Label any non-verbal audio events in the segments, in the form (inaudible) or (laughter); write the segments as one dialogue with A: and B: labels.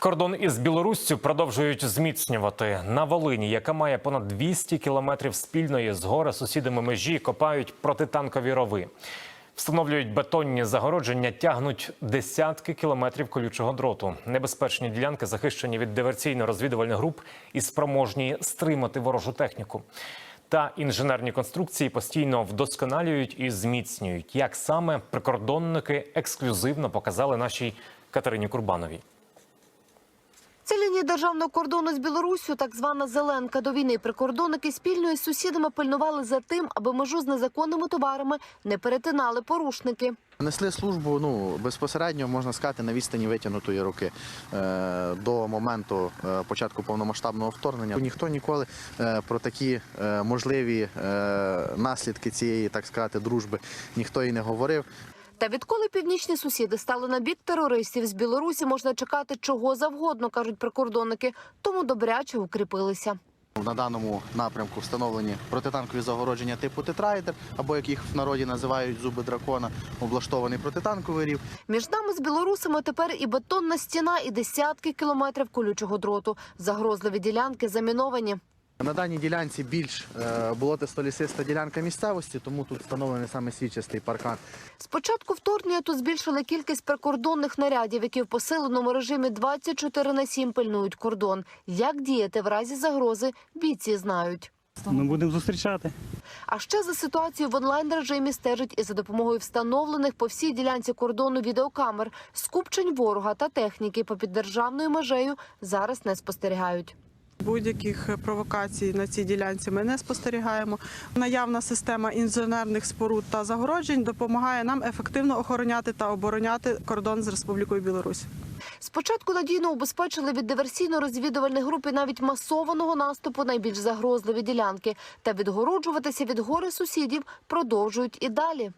A: Кордон із Білоруссю продовжують зміцнювати на Волині, яка має понад 200 кілометрів спільної з гори сусідами межі, копають протитанкові рови. Встановлюють бетонні загородження, тягнуть десятки кілометрів колючого дроту. Небезпечні ділянки захищені від диверсійно-розвідувальних груп і спроможні стримати ворожу техніку. Та інженерні конструкції постійно вдосконалюють і зміцнюють. Як саме прикордонники ексклюзивно показали нашій Катерині Курбановій.
B: Це лінія державного кордону з Білоруссю, так звана зеленка. До війни прикордонники спільно із сусідами пильнували за тим, аби межу з незаконними товарами не перетинали порушники.
C: Несли службу ну безпосередньо можна сказати на відстані витягнутої руки е, до моменту е, початку повномасштабного вторгнення. Ніхто ніколи е, про такі можливі наслідки цієї, так сказати, дружби ніхто і не говорив.
B: Та відколи північні сусіди стали на бік терористів з Білорусі, можна чекати чого завгодно, кажуть прикордонники. Тому добряче укріпилися.
C: На даному напрямку встановлені протитанкові загородження типу тетрайдер, або як їх в народі називають зуби дракона, облаштований протитанковий рів.
B: Між нами з білорусами тепер і бетонна стіна, і десятки кілометрів колючого дроту. Загрозливі ділянки заміновані.
C: На даній ділянці більш е, болотисто-лісиста ділянка місцевості, тому тут встановлений саме свічастий паркан.
B: З початку вторгнення тут збільшили кількість прикордонних нарядів, які в посиленому режимі 24 на 7 пильнують кордон. Як діяти в разі загрози, бійці знають.
D: Ну, будемо зустрічати.
B: А ще за ситуацією в онлайн режимі стежать і за допомогою встановлених по всій ділянці кордону відеокамер. Скупчень ворога та техніки попід державною межею зараз не спостерігають.
E: Будь-яких провокацій на цій ділянці ми не спостерігаємо. Наявна система інженерних споруд та загороджень допомагає нам ефективно охороняти та обороняти кордон з Республікою Білорусь.
B: Спочатку надійно убезпечили від диверсійно-розвідувальних груп і навіть масованого наступу найбільш загрозливі ділянки. Та відгороджуватися від гори сусідів продовжують і далі.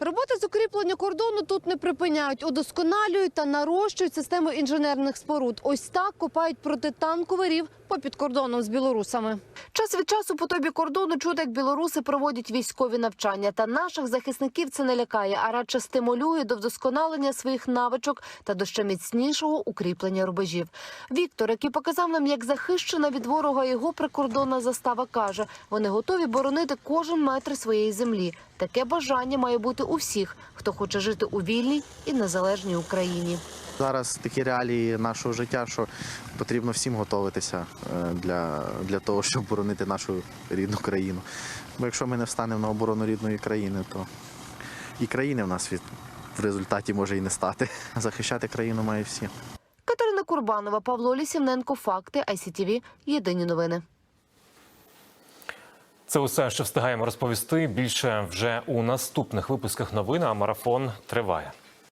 B: Роботи з укріплення кордону тут не припиняють, удосконалюють та нарощують систему інженерних споруд. Ось так копають протитанковий рів попід кордоном з білорусами. Час від часу по тобі кордону чути, як білоруси проводять військові навчання. Та наших захисників це не лякає, а радше стимулює до вдосконалення своїх навичок та до ще міцнішого укріплення рубежів. Віктор, який показав нам, як захищена від ворога його прикордонна застава, каже, вони готові боронити кожен метр своєї землі. Таке бажання має бути у всіх, хто хоче жити у вільній і незалежній Україні.
C: Зараз такі реалії нашого життя, що потрібно всім готуватися е, для, для того, щоб боронити нашу рідну країну. Бо якщо ми не встанемо на оборону рідної країни, то і країни в нас від, в результаті може і не стати. (laughs) Захищати країну мають всі.
B: Катерина Курбанова, Павло Лісівненко, Факти, ICTV, Єдині новини.
A: Це усе, що встигаємо розповісти. Більше вже у наступних випусках новин. А марафон триває.